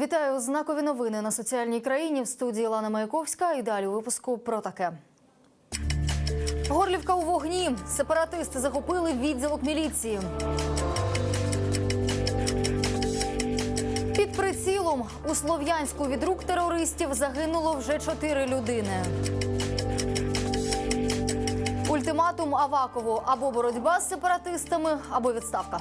Вітаю знакові новини на соціальній країні в студії Лана Маяковська. І далі у випуску про таке. Горлівка у вогні. Сепаратисти захопили відділок міліції. Під прицілом у Слов'янську від рук терористів загинуло вже чотири людини. Ультиматум Авакову або боротьба з сепаратистами, або відставка.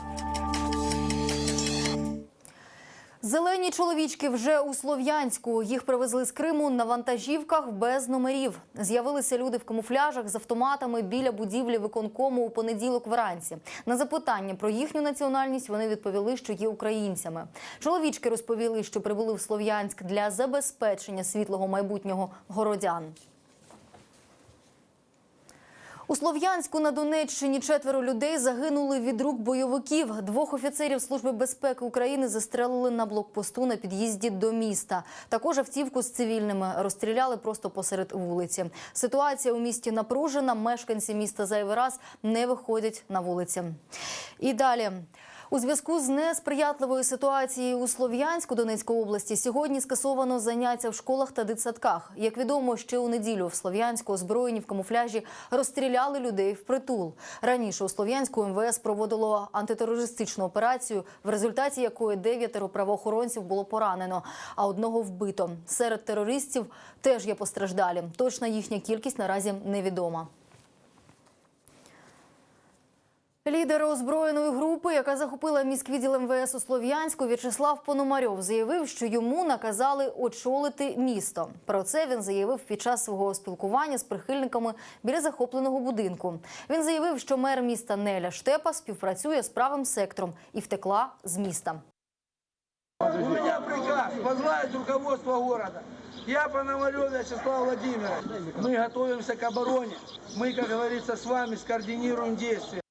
Зелені чоловічки вже у Слов'янську. Їх привезли з Криму на вантажівках без номерів. З'явилися люди в камуфляжах з автоматами біля будівлі виконкому у понеділок вранці. На запитання про їхню національність вони відповіли, що є українцями. Чоловічки розповіли, що прибули в Слов'янськ для забезпечення світлого майбутнього городян. У Слов'янську на Донеччині четверо людей загинули від рук бойовиків. Двох офіцерів Служби безпеки України застрелили на блокпосту на під'їзді до міста. Також автівку з цивільними розстріляли просто посеред вулиці. Ситуація у місті напружена. Мешканці міста зайвий раз не виходять на вулиці. І далі. У зв'язку з несприятливою ситуацією у Слов'янську Донецької області сьогодні скасовано заняття в школах та дитсадках. Як відомо, ще у неділю в Слов'янську озброєні в камуфляжі розстріляли людей в притул. Раніше у Слов'янську МВС проводило антитерористичну операцію, в результаті якої дев'ятеро правоохоронців було поранено, а одного вбито. Серед терористів теж є постраждалі. Точна їхня кількість наразі невідома. Лідер озброєної групи, яка захопила міськвідділ МВС у Слов'янську, В'ячеслав Пономарьов заявив, що йому наказали очолити місто. Про це він заявив під час свого спілкування з прихильниками біля захопленого будинку. Він заявив, що мер міста Неля Штепа співпрацює з правим сектором і втекла з міста. У меня приказ возглавить руководство города. Я Пономарев Вячеслав Владимирович. Мы готовимся к обороне. Мы, как говорится, с вами скоординируем действия.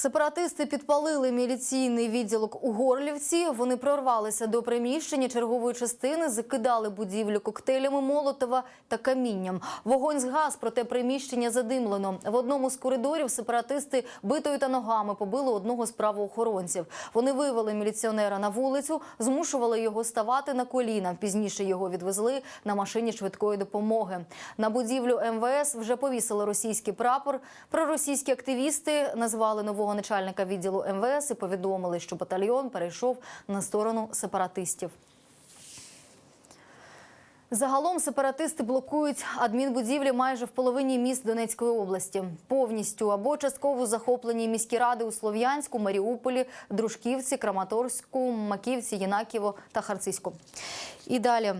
Сепаратисти підпалили міліційний відділок у Горлівці. Вони прорвалися до приміщення чергової частини, закидали будівлю коктейлями Молотова та камінням. Вогонь згас, проте приміщення задимлено. В одному з коридорів сепаратисти битою та ногами побили одного з правоохоронців. Вони вивели міліціонера на вулицю, змушували його ставати на коліна. Пізніше його відвезли на машині швидкої допомоги. На будівлю МВС вже повісили російський прапор. Проросійські активісти назвали нового начальника відділу МВС і повідомили, що батальйон перейшов на сторону сепаратистів. Загалом сепаратисти блокують адмінбудівлі майже в половині міст Донецької області. Повністю або частково захоплені міські ради у Слов'янську, Маріуполі, Дружківці, Краматорську, Маківці, Єнаківо та Харциську. І далі.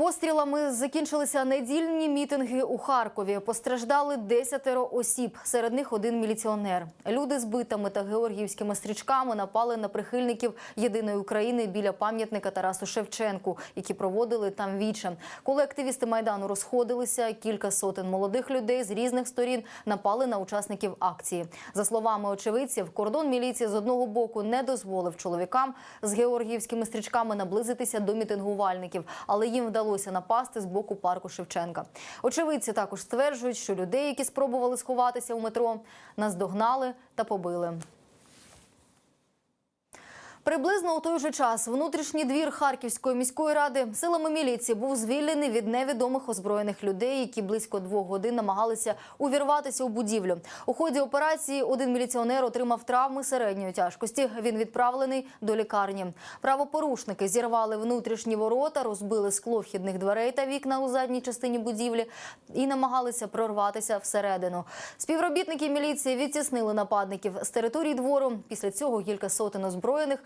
Пострілами закінчилися недільні мітинги у Харкові. Постраждали десятеро осіб. Серед них один міліціонер. Люди з битами та георгіївськими стрічками напали на прихильників єдиної України біля пам'ятника Тарасу Шевченку, які проводили там віче. Коли активісти майдану розходилися, кілька сотень молодих людей з різних сторін напали на учасників акції. За словами очевидців, кордон міліції з одного боку не дозволив чоловікам з георгіївськими стрічками наблизитися до мітингувальників, але їм вдалося напасти з боку парку Шевченка. Очевидці також стверджують, що людей, які спробували сховатися у метро, наздогнали та побили. Приблизно у той же час внутрішній двір Харківської міської ради силами міліції був звільнений від невідомих озброєних людей, які близько двох годин намагалися увірватися у будівлю. У ході операції один міліціонер отримав травми середньої тяжкості. Він відправлений до лікарні. Правопорушники зірвали внутрішні ворота, розбили скло вхідних дверей та вікна у задній частині будівлі і намагалися прорватися всередину. Співробітники міліції відтіснили нападників з території двору. Після цього кілька сотень озброєних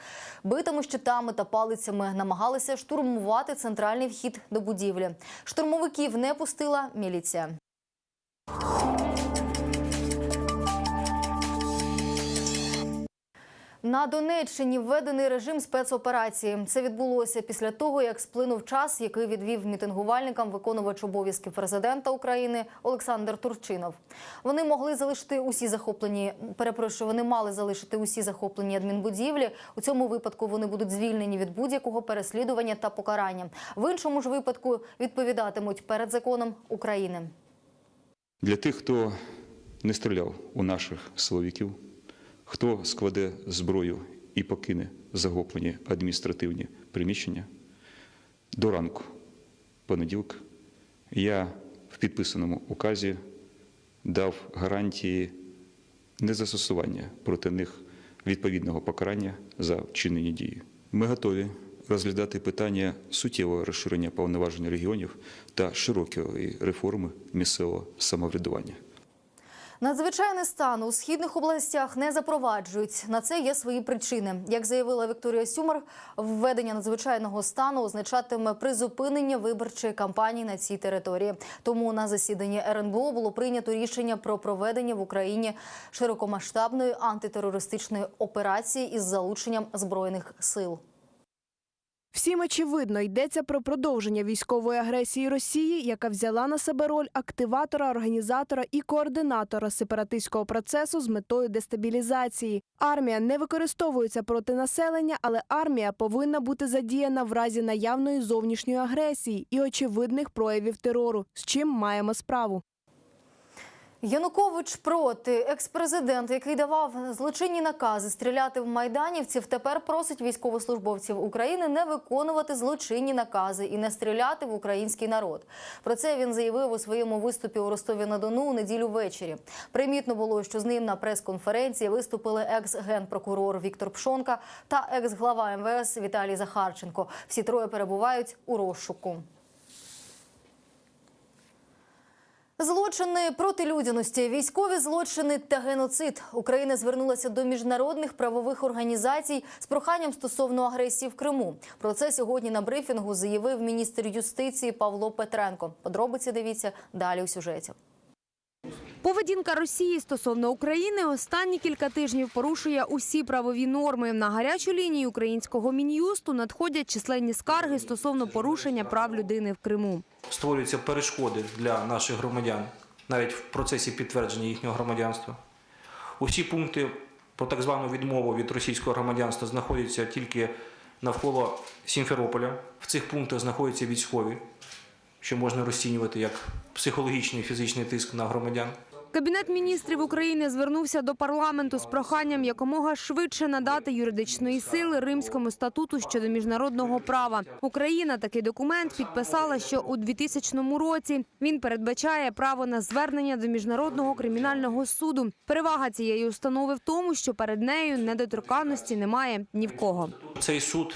битими щитами та палицями намагалися штурмувати центральний вхід до будівлі. Штурмовиків не пустила міліція. На Донеччині введений режим спецоперації. Це відбулося після того, як сплинув час, який відвів мітингувальникам виконувач обов'язків президента України Олександр Турчинов. Вони могли залишити усі захоплені. Перепрошую, вони мали залишити усі захоплені адмінбудівлі. У цьому випадку вони будуть звільнені від будь-якого переслідування та покарання. В іншому ж випадку відповідатимуть перед законом України. Для тих, хто не стріляв у наших силовиків, хто складе зброю і покине захоплені адміністративні приміщення до ранку понеділка, я в підписаному указі дав гарантії незастосування проти них відповідного покарання за вчинені дії. Ми готові розглядати питання суттєвого розширення повноважень регіонів та широкої реформи місцевого самоврядування. Надзвичайний стан у східних областях не запроваджують. На це є свої причини. Як заявила Вікторія Сюмар, введення надзвичайного стану означатиме призупинення виборчої кампанії на цій території. Тому на засіданні РНБО було прийнято рішення про проведення в Україні широкомасштабної антитерористичної операції із залученням збройних сил. Всім очевидно, йдеться про продовження військової агресії Росії, яка взяла на себе роль активатора, організатора і координатора сепаратистського процесу з метою дестабілізації. Армія не використовується проти населення, але армія повинна бути задіяна в разі наявної зовнішньої агресії і очевидних проявів терору, з чим маємо справу. Янукович проти екс-президент, який давав злочинні накази стріляти в майданівців, тепер просить військовослужбовців України не виконувати злочинні накази і не стріляти в український народ. Про це він заявив у своєму виступі у Ростові на Дону у неділю ввечері. Примітно було, що з ним на прес-конференції виступили екс-генпрокурор Віктор Пшонка та екс-глава МВС Віталій Захарченко. Всі троє перебувають у розшуку. Злочини проти людяності, військові злочини та геноцид. Україна звернулася до міжнародних правових організацій з проханням стосовно агресії в Криму. Про це сьогодні на брифінгу заявив міністр юстиції Павло Петренко. Подробиці дивіться далі у сюжеті. Поведінка Росії стосовно України останні кілька тижнів порушує усі правові норми. На гарячу лінію українського мін'юсту надходять численні скарги стосовно порушення прав людини в Криму. створюються перешкоди для наших громадян, навіть в процесі підтвердження їхнього громадянства. Усі пункти про так звану відмову від російського громадянства знаходяться тільки навколо Сімферополя. В цих пунктах знаходяться військові, що можна розцінювати як психологічний і фізичний тиск на громадян. Кабінет міністрів України звернувся до парламенту з проханням якомога швидше надати юридичної сили Римському статуту щодо міжнародного права. Україна такий документ підписала, що у 2000 році він передбачає право на звернення до міжнародного кримінального суду. Перевага цієї установи в тому, що перед нею недоторканності немає ні в кого. Цей суд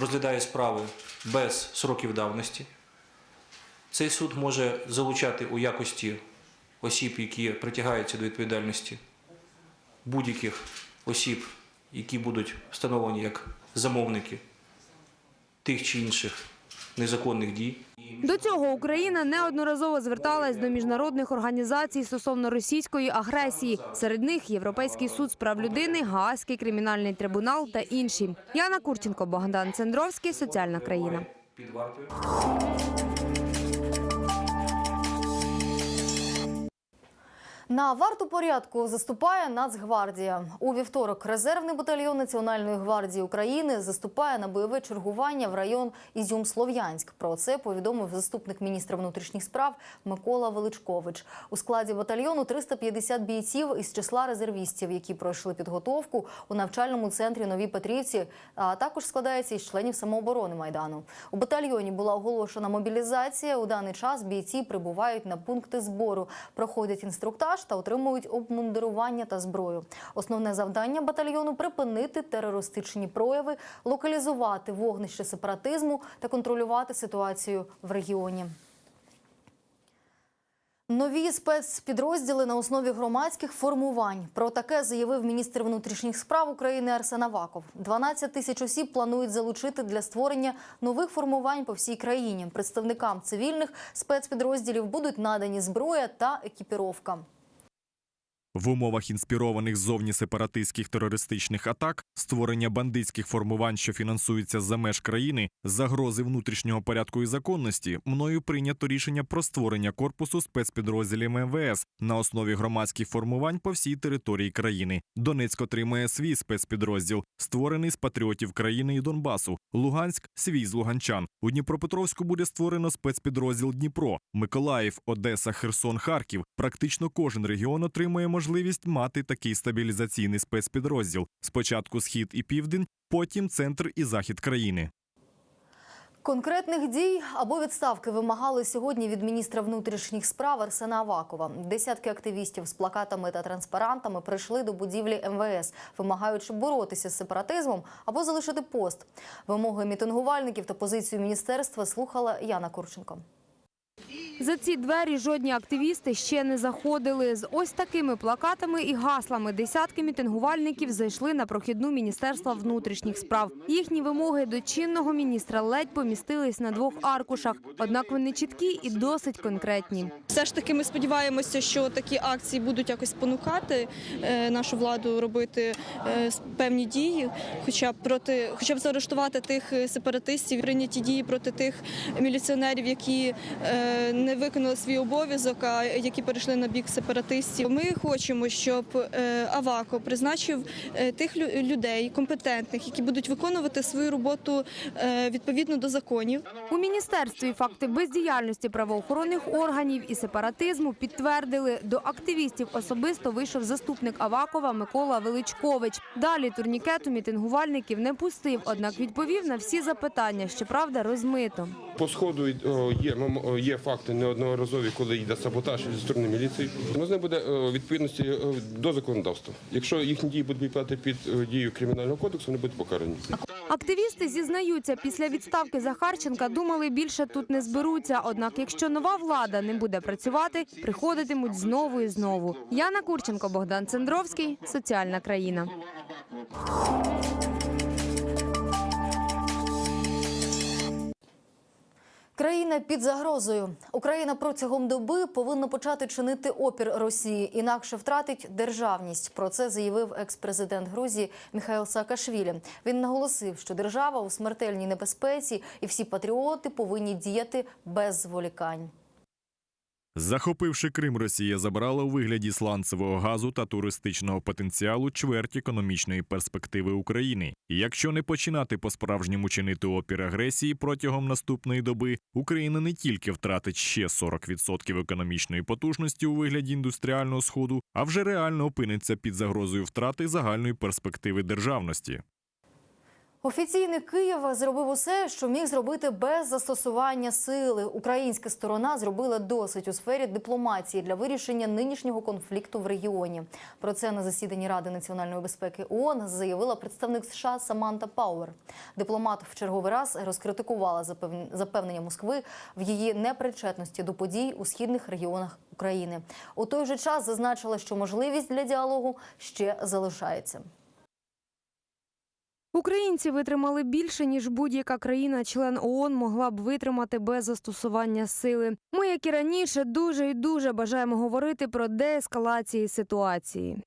розглядає справи без сроків давності. Цей суд може залучати у якості осіб, які притягаються до відповідальності, будь-яких осіб, які будуть встановлені як замовники тих чи інших незаконних дій. До цього Україна неодноразово зверталась до міжнародних організацій стосовно російської агресії. Серед них Європейський суд з прав людини, Гаазький кримінальний трибунал та інші. Яна Курченко, Богдан Цендровський, соціальна країна. На варту порядку заступає Нацгвардія. У вівторок резервний батальйон Національної гвардії України заступає на бойове чергування в район Ізюм-Слов'янськ. Про це повідомив заступник міністра внутрішніх справ Микола Величкович. У складі батальйону 350 бійців із числа резервістів, які пройшли підготовку у навчальному центрі Нові Петрівці. А також складається із членів самооборони майдану. У батальйоні була оголошена мобілізація. У даний час бійці прибувають на пункти збору, проходять інструктаж та отримують обмундирування та зброю. Основне завдання батальйону припинити терористичні прояви, локалізувати вогнище сепаратизму та контролювати ситуацію в регіоні. Нові спецпідрозділи на основі громадських формувань. Про таке заявив міністр внутрішніх справ України Арсен Аваков. 12 тисяч осіб планують залучити для створення нових формувань по всій країні. Представникам цивільних спецпідрозділів будуть надані зброя та екіпіровка. В умовах інспірованих зовні сепаратистських терористичних атак, створення бандитських формувань, що фінансуються за меж країни, загрози внутрішнього порядку і законності, мною прийнято рішення про створення корпусу спецпідрозділів МВС на основі громадських формувань по всій території країни. Донецьк отримає свій спецпідрозділ, створений з патріотів країни і Донбасу. Луганськ свій з луганчан. У Дніпропетровську буде створено спецпідрозділ Дніпро, Миколаїв, Одеса, Херсон, Харків. Практично кожен регіон отримує можливість можливість мати такий стабілізаційний спецпідрозділ: спочатку схід і південь, потім центр і захід країни. Конкретних дій або відставки вимагали сьогодні від міністра внутрішніх справ Арсена Авакова. Десятки активістів з плакатами та транспарантами прийшли до будівлі МВС, вимагаючи боротися з сепаратизмом або залишити пост. Вимоги мітингувальників та позицію міністерства слухала Яна Курченко. За ці двері жодні активісти ще не заходили. З ось такими плакатами і гаслами десятки мітингувальників зайшли на прохідну Міністерства внутрішніх справ. Їхні вимоги до чинного міністра ледь помістились на двох аркушах. Однак вони чіткі і досить конкретні. Все ж таки, ми сподіваємося, що такі акції будуть якось спонукати е, нашу владу робити е, певні дії, хоча б проти, хоча б заарештувати тих е, сепаратистів, прийняті дії проти тих міліціонерів, які е, не виконали свій обов'язок, а які перейшли на бік сепаратистів. Ми хочемо, щоб е, Авако призначив е, тих лю- людей компетентних, які будуть виконувати свою роботу е, відповідно до законів. У міністерстві факти бездіяльності правоохоронних органів і сепаратизму підтвердили. До активістів особисто вийшов заступник Авакова Микола Величкович. Далі турнікету мітингувальників не пустив, однак відповів на всі запитання, щоправда, розмито. По сходу є, мом- є факти неодноразові, коли йде саботаж зі сторони міліції. Ну, з ним буде відповідності до законодавства. Якщо їхні дії будуть підпадати під дію кримінального кодексу, вони будуть покарані. Активісти зізнаються, після відставки Захарченка думали більше тут не зберуться. Однак, якщо нова влада не буде працювати, приходитимуть знову і знову. Яна Курченко, Богдан Цендровський, соціальна країна. Країна під загрозою. Україна протягом доби повинна почати чинити опір Росії, інакше втратить державність. Про це заявив екс-президент Грузії Михайло Саакашвілі. Він наголосив, що держава у смертельній небезпеці, і всі патріоти повинні діяти без зволікань. Захопивши Крим, Росія забрала у вигляді сланцевого газу та туристичного потенціалу чверть економічної перспективи України. Якщо не починати по-справжньому чинити опір агресії протягом наступної доби, Україна не тільки втратить ще 40% економічної потужності у вигляді індустріального сходу, а вже реально опиниться під загрозою втрати загальної перспективи державності. Офіційний Київ зробив усе, що міг зробити без застосування сили. Українська сторона зробила досить у сфері дипломатії для вирішення нинішнього конфлікту в регіоні. Про це на засіданні Ради національної безпеки ООН заявила представник США Саманта Пауер. Дипломат в черговий раз розкритикувала запев- запевнення Москви в її непричетності до подій у східних регіонах України. У той же час зазначила, що можливість для діалогу ще залишається. Українці витримали більше, ніж будь-яка країна-член ООН могла б витримати без застосування сили. Ми, як і раніше, дуже і дуже бажаємо говорити про деескалації ситуації.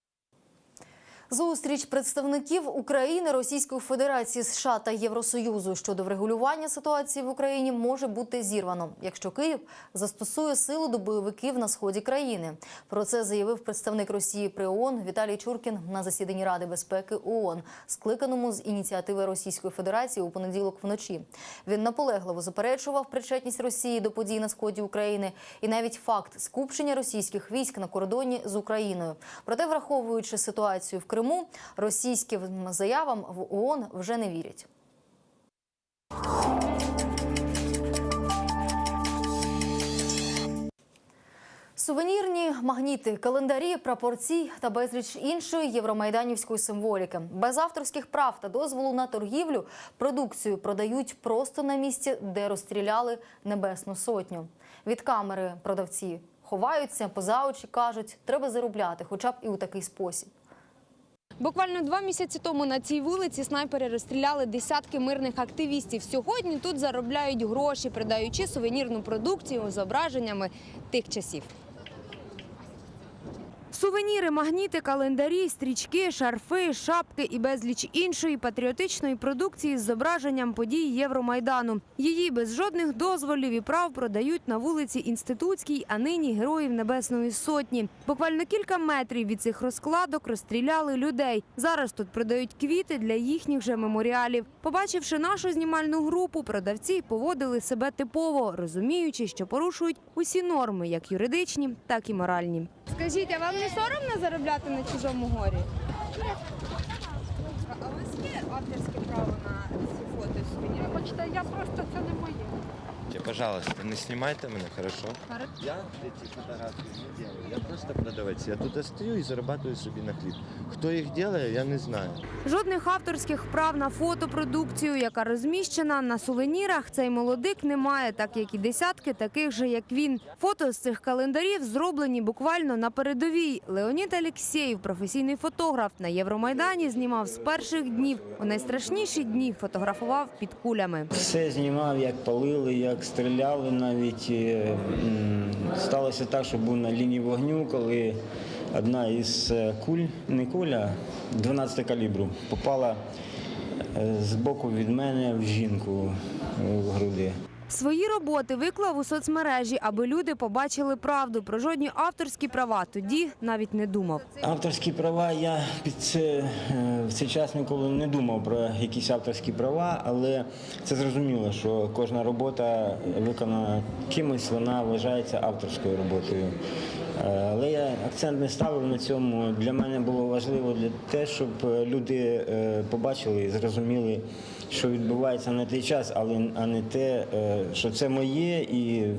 Зустріч представників України, Російської Федерації, США та Євросоюзу щодо врегулювання ситуації в Україні може бути зірвано, якщо Київ застосує силу до бойовиків на сході країни. Про це заявив представник Росії при ООН Віталій Чуркін на засіданні Ради безпеки ООН, скликаному з ініціативи Російської Федерації у понеділок вночі. Він наполегливо заперечував причетність Росії до подій на сході України і навіть факт скупчення російських військ на кордоні з Україною. Проте, враховуючи ситуацію в Криму, російським заявам в ООН вже не вірять. Сувенірні магніти, календарі, прапорці та безліч іншої євромайданівської символіки. Без авторських прав та дозволу на торгівлю продукцію продають просто на місці, де розстріляли небесну сотню. Від камери продавці ховаються, поза очі кажуть, треба заробляти, хоча б і у такий спосіб. Буквально два місяці тому на цій вулиці снайпери розстріляли десятки мирних активістів. Сьогодні тут заробляють гроші, продаючи сувенірну продукцію з зображеннями тих часів. Сувеніри, магніти, календарі, стрічки, шарфи, шапки і безліч іншої патріотичної продукції з зображенням подій Євромайдану. Її без жодних дозволів і прав продають на вулиці Інститутській, а нині Героїв Небесної Сотні. Буквально кілька метрів від цих розкладок розстріляли людей. Зараз тут продають квіти для їхніх же меморіалів. Побачивши нашу знімальну групу, продавці поводили себе типово, розуміючи, що порушують усі норми, як юридичні, так і моральні. Скажіть, а вам не соромно заробляти на чужому горі? А у вас є авторське право на ці фото сувеніри? Вибачте, я просто це не моє. Пожалуйста, не снимайте меня, хорошо? Я эти фотографии не делаю. Я просто продавец. Я туда стою и зарабатываю себе на хліб. Хто їх делает, я не знаю. Жодних авторських прав на фотопродукцію, яка розміщена на сувенірах, цей молодик не має, так як і десятки таких же, як він. Фото з цих календарів зроблені буквально на передовій. Леонід Алєксєєв, професійний фотограф, на Євромайдані знімав з перших днів. У найстрашніші дні фотографував під кулями. Все знімав, як палили, як стріляли навіть. Е, Сталося так, що був на лінії вогню, коли одна із е, куль, не куля, 12 калібру, попала е, з боку від мене в жінку в груди. Свої роботи виклав у соцмережі, аби люди побачили правду. Про жодні авторські права тоді навіть не думав. Авторські права я під це е, в цей час ніколи не думав про якісь авторські права, але це зрозуміло, що кожна робота виконана кимось, вона вважається авторською роботою. Е, Але я акцент не ставив на цьому. Для мене було важливо для те, щоб е, люди е, побачили і зрозуміли, що відбувається на той час, але а не те, е, що це моє і е,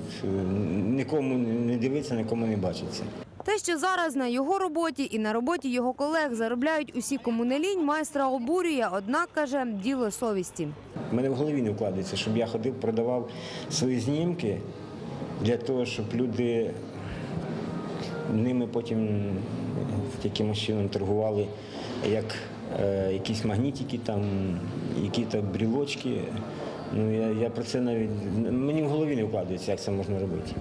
нікому не дивиться, нікому не бачиться. Те, що зараз на його роботі і на роботі його колег заробляють усі кому не лінь, майстра обурює, однак каже, діло совісті. Мене в голові не вкладається, щоб я ходив, продавав свої знімки для того, щоб люди ними потім якимось чином торгували, як якісь магнітики, там, якісь брілочки. Ну, я, я про це навіть мені в голові не вкладається, як це можна робити.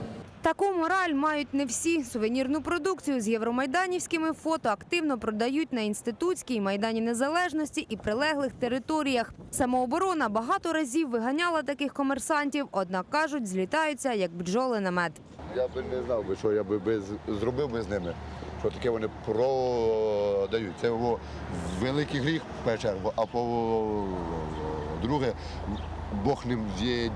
Таку мораль мають не всі. Сувенірну продукцію з євромайданівськими фото активно продають на інститутській майдані незалежності і прилеглих територіях. Самооборона багато разів виганяла таких комерсантів, однак кажуть, злітаються як бджоли на мед. Я би не знав би, що я би зробив би з ними, що таке вони продають. Це великий гріх, в першу чергу, а по-друге, Бог ним є.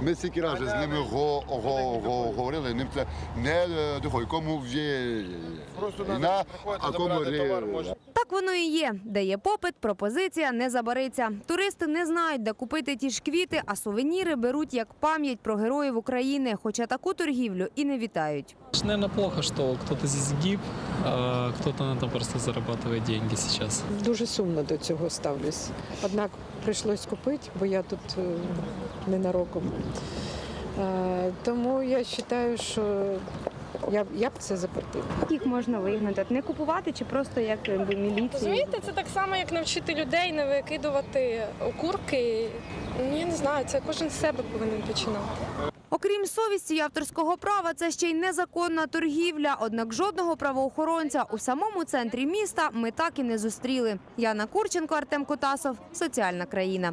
Ми стільки разів з ними го, го, го, говорили, ним це не е, доходить, кому Просто на, а кому ре- Так воно і є. Де є попит, пропозиція не забариться. Туристи не знають, де купити ті ж квіти, а сувеніри беруть як пам'ять про героїв України, хоча таку торгівлю і не вітають. Наверное, плохо, что кто-то здесь гиб, а кто-то на этом просто зарабатывает деньги сейчас. Дуже сумно до цього ставлюсь. Однак прийшлось купити, бо я тут е, ненароком. Е, Тому я вважаю, що я, б- я б це запретила. Їх можна вигнати, не купувати чи просто як міліція. Розумієте, це так само, як навчити людей не викидувати окурки. Ну, я не знаю, це кожен з себе повинен починати. Окрім совісті і авторського права, це ще й незаконна торгівля. Однак жодного правоохоронця у самому центрі міста ми так і не зустріли. Яна Курченко, Артем Котасов, соціальна країна.